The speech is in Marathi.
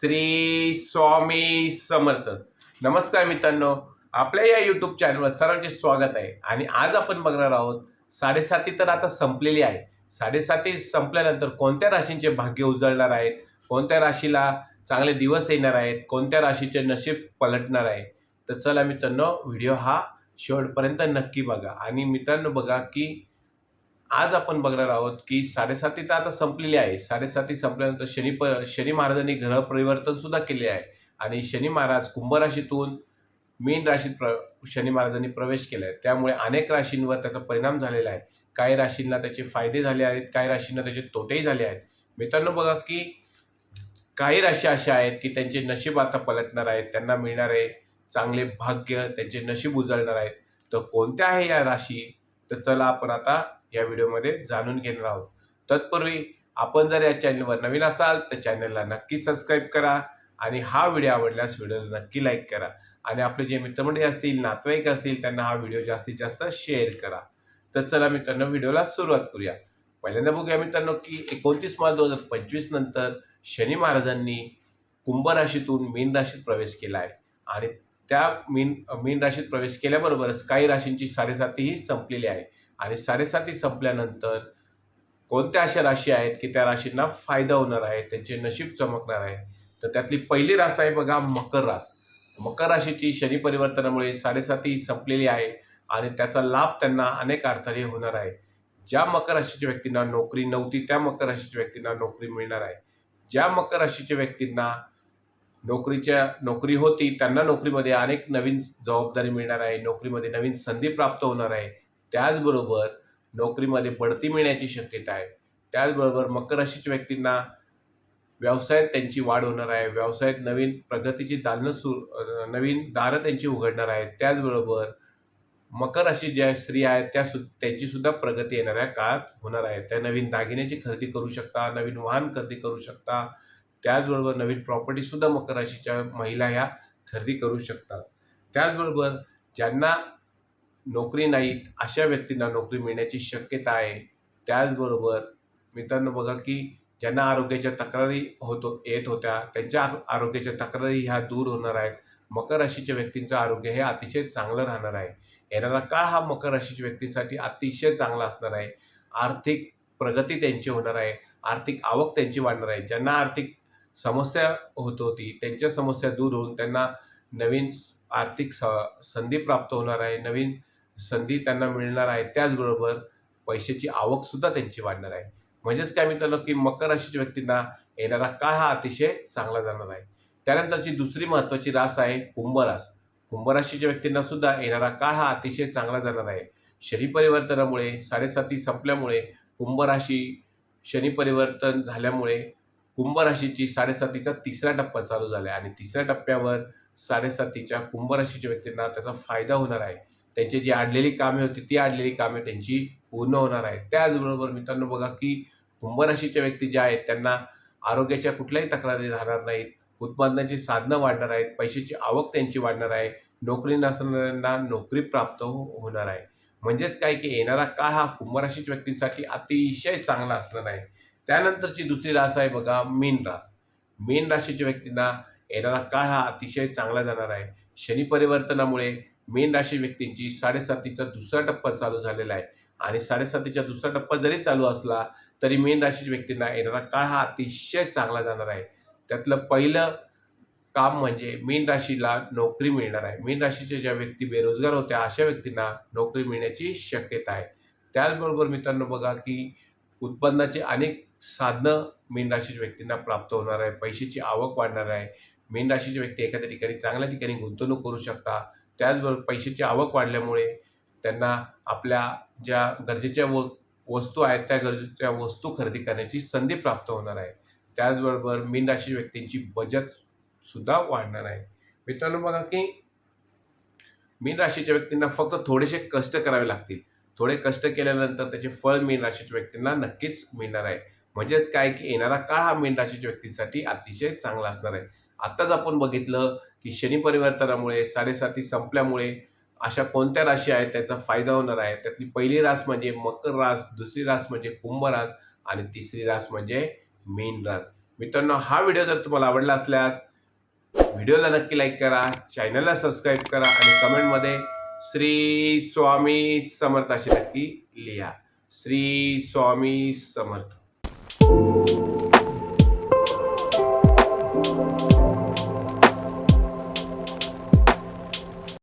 श्री स्वामी समर्थ. नमस्कार मित्रांनो आपल्या या यूट्यूब चॅनलवर सर्वांचे स्वागत आहे. आणि आज आपण बघणार आहोत साडेसाती तर आता संपलेली आहे. साडेसाती संपल्यानंतर कोणत्या राशींचे भाग्य उजळणार आहेत? कोणत्या राशीला चांगले दिवस येणार आहेत? कोणत्या राशीचे नशीब पलटणार आहे? तर चला मित्रांनो व्हिडिओ हा शेवटपर्यंत नक्की बघा. आणि मित्रांनो बघा की आज आपण बघणार आहोत की साडेसाती तर आता संपलेली आहे. साडेसाती संपल्यानंतर शनी प शनी महाराजांनी ग्रह परिवर्तन सुद्धा केले आहे. आणि शनी महाराज कुंभ राशीतून मीन राशीत प्र शनी महाराजांनी प्रवेश केला आहे त्यामुळे अनेक राशींवर त्याचा परिणाम झालेला आहे. काही राशींना त्याचे फायदे झाले आहेत काही राशींना त्याचे तोटेही झाले आहेत. मित्रांनो बघा की काही राशी अशा आहेत की त्यांचे नशीब आता पलटणार आहेत. त्यांना मिळणारे चांगले भाग्य त्यांचे नशीब उजळणार आहेत. तर कोणत्या आहे या राशी? तर चला आपण आता या व्हिडिओमध्ये जाणून घेणार आहोत. तत्पूर्वी आपण जर या चॅनलवर नवीन असाल तर चॅनलला नक्की सबस्क्राईब करा आणि हा व्हिडिओ आवडल्यास व्हिडिओला नक्की लाईक करा आणि आपले जे मित्रमंडळी असतील नातेवाईक असतील त्यांना हा व्हिडिओ जास्तीत जास्त शेअर करा. तर चला मित्रांनो व्हिडिओला सुरुवात करूया. पहिल्यांदा बघूया मित्रांनो की एकोणतीस मार्च दोन हजार पंचवीस नंतर शनी महाराजांनी कुंभ राशीतून मीन राशीत प्रवेश केला आहे. आणि त्या मीन मीन राशीत प्रवेश केल्याबरोबरच काही राशींची साडेसातीही संपलेली आहे. आणि साडेसाती संपल्यानंतर कोणत्या अशा राशी आहेत की त्या राशींना फायदा होणार आहे त्यांचे नशीब चमकणार आहे? तर त्यातली पहिली रास आहे बघा मकर रास. मकर राशीची शनी परिवर्तनामुळे साडेसाती संपलेली आहे आणि त्याचा लाभ त्यांना अनेक अर्थाने होणार आहे. ज्या मकर राशीच्या व्यक्तींना नोकरी नव्हती त्या मकर राशीच्या व्यक्तींना नोकरी मिळणार आहे. ज्या मकर राशीच्या व्यक्तींना नोकरीच्या नोकरी होती त्यांना नोकरीमध्ये अनेक नवीन जबाबदारी मिळणार आहे नोकरीमध्ये नवीन संधी प्राप्त होणार आहे. त्याचबरोबर नोकरीमध्ये बढती मिळण्याची शक्यता आहे. त्याचबरोबर मकर राशीच्या व्यक्तींना व्यवसायात त्यांची वाढ होणार आहे. व्यवसायात नवीन प्रगतीची दालनं सु नवीन दारं त्यांची उघडणार आहेत. त्याचबरोबर मकर राशी ज्या स्त्री आहेत त्या सु त्यांचीसुद्धा प्रगती येणाऱ्या काळात होणार आहे. त्या नवीन दागिन्याची खरेदी करू शकता नवीन वाहन खरेदी करू शकता त्याचबरोबर नवीन प्रॉपर्टीसुद्धा मकर राशीच्या महिला ह्या खरेदी करू शकतात. त्याचबरोबर ज्यांना नोकरी नाहीत अशा व्यक्तींना नोकरी मिळण्याची शक्यता आहे. त्याचबरोबर मित्रांनो बघा की ज्यांना आरोग्याच्या तक्रारी होतो येत होत्या त्यांच्या आरोग्याच्या तक्रारी ह्या दूर होणार आहेत. मकर राशीच्या व्यक्तींचं आरोग्य हे अतिशय चांगलं राहणार आहे. येणारा काळ हा मकर राशीच्या व्यक्तींसाठी अतिशय चांगला असणार आहे. आर्थिक प्रगती त्यांची होणार आहे. आर्थिक आवक त्यांची वाढणार आहे. ज्यांना आर्थिक समस्या होत होती त्यांच्या समस्या दूर होऊन त्यांना नवीन आर्थिक स संधी प्राप्त होणार आहे नवीन संधी त्यांना मिळणार आहे त्याचबरोबर पैशाची आवकसुद्धा त्यांची वाढणार आहे. म्हणजेच काय मित्रांनो की मकर राशीच्या व्यक्तींना येणारा काळ हा अतिशय चांगला जाणार आहे. त्यानंतरची दुसरी महत्त्वाची रास आहे कुंभरास कुंभराशीच्या कुंभ राशीच्या व्यक्तींना सुद्धा येणारा काळ हा अतिशय चांगला जाणार आहे. शनी परिवर्तनामुळे साडेसाती संपल्यामुळे कुंभ राशी शनी परिवर्तन झाल्यामुळे कुंभराशीची साडेसातीचा तिसरा टप्पा चालू झाला आहे आणि तिसऱ्या टप्प्यावर साडेसातीच्या कुंभराशीच्या व्यक्तींना त्याचा फायदा होणार आहे. त्यांची जी अडलेली कामे होती ती अडलेली कामे त्यांची पूर्ण होणार आहेत. त्याचबरोबर मित्रांनो बघा की कुंभराशीच्या व्यक्ती ज्या आहेत त्यांना आरोग्याच्या कुठल्याही तक्रारी राहणार नाहीत. उत्पादनाची साधनं वाढणार आहेत पैशाची आवक त्यांची वाढणार आहे नोकरी नसणाऱ्यांना नोकरी प्राप्त हो, होणार आहे. म्हणजेच काय की येणारा काळ हा कुंभराशीच्या व्यक्तींसाठी अतिशय चांगला असणार आहे. त्यानंतरची दुसरी रास आहे बघा मीन रास. मीन राशीच्या व्यक्तींना येणारा काळ हा अतिशय चांगला जाणार आहे. शनी परिवर्तनामुळे मीन राशी व्यक्तींची साडेसातीचा दुसरा टप्पा चालू झालेला आहे. आणि साडेसातीचा दुसरा टप्पा जरी चालू असला तरी मीन राशीच्या व्यक्तींना येणारा काळ हा अतिशय चांगला जाणार आहे. त्यातलं पहिलं काम म्हणजे मीन राशीला नोकरी मिळणार आहे. मीन राशीच्या ज्या व्यक्ती बेरोजगार होत्या अशा व्यक्तींना नोकरी मिळण्याची शक्यता आहे. त्याचबरोबर मित्रांनो बघा की उत्पन्नाचे अनेक साधनं मीन राशीच्या व्यक्तींना प्राप्त होणार आहे. पैशाची आवक वाढणार आहे. मीन राशीचे व्यक्ती एखाद्या ठिकाणी चांगल्या ठिकाणी गुंतवणूक करू शकता. त्याचबरोबर पैशाची आवक वाढल्यामुळे त्यांना आपल्या ज्या गरजेच्या व वस्तू आहेत त्या गरजेच्या वस्तू खरेदी करण्याची संधी प्राप्त होणार आहे. त्याचबरोबर मीन राशी व्यक्तींची बचत सुद्धा वाढणार आहे. मित्रांनो बघा की मीन राशीच्या व्यक्तींना फक्त थोडेसे कष्ट करावे लागतील. थोडे कष्ट केल्यानंतर त्याचे फळ मीन राशीच्या व्यक्तींना नक्कीच मिळणार आहे. म्हणजेच काय की येणारा काळ हा मीन राशीच्या व्यक्तींसाठी अतिशय चांगला असणार आहे. आत्ताच आपण बघितलं की शनी परिवर्तनामुळे साडेसाती संपल्यामुळे अशा कोणत्या राशी आहेत त्याचा फायदा होणार आहे? त्यातली पहिली रास म्हणजे मकर रास दुसरी रास म्हणजे कुंभ रास आणि तिसरी रास म्हणजे मीन रास. मित्रांनो हा व्हिडिओ जर तुम्हाला आवडला असल्यास व्हिडिओला नक्की लाईक करा चॅनलला सबस्क्राईब करा आणि कमेंटमध्ये श्री स्वामी समर्थ अशी नक्की लिहा. श्री स्वामी समर्थ.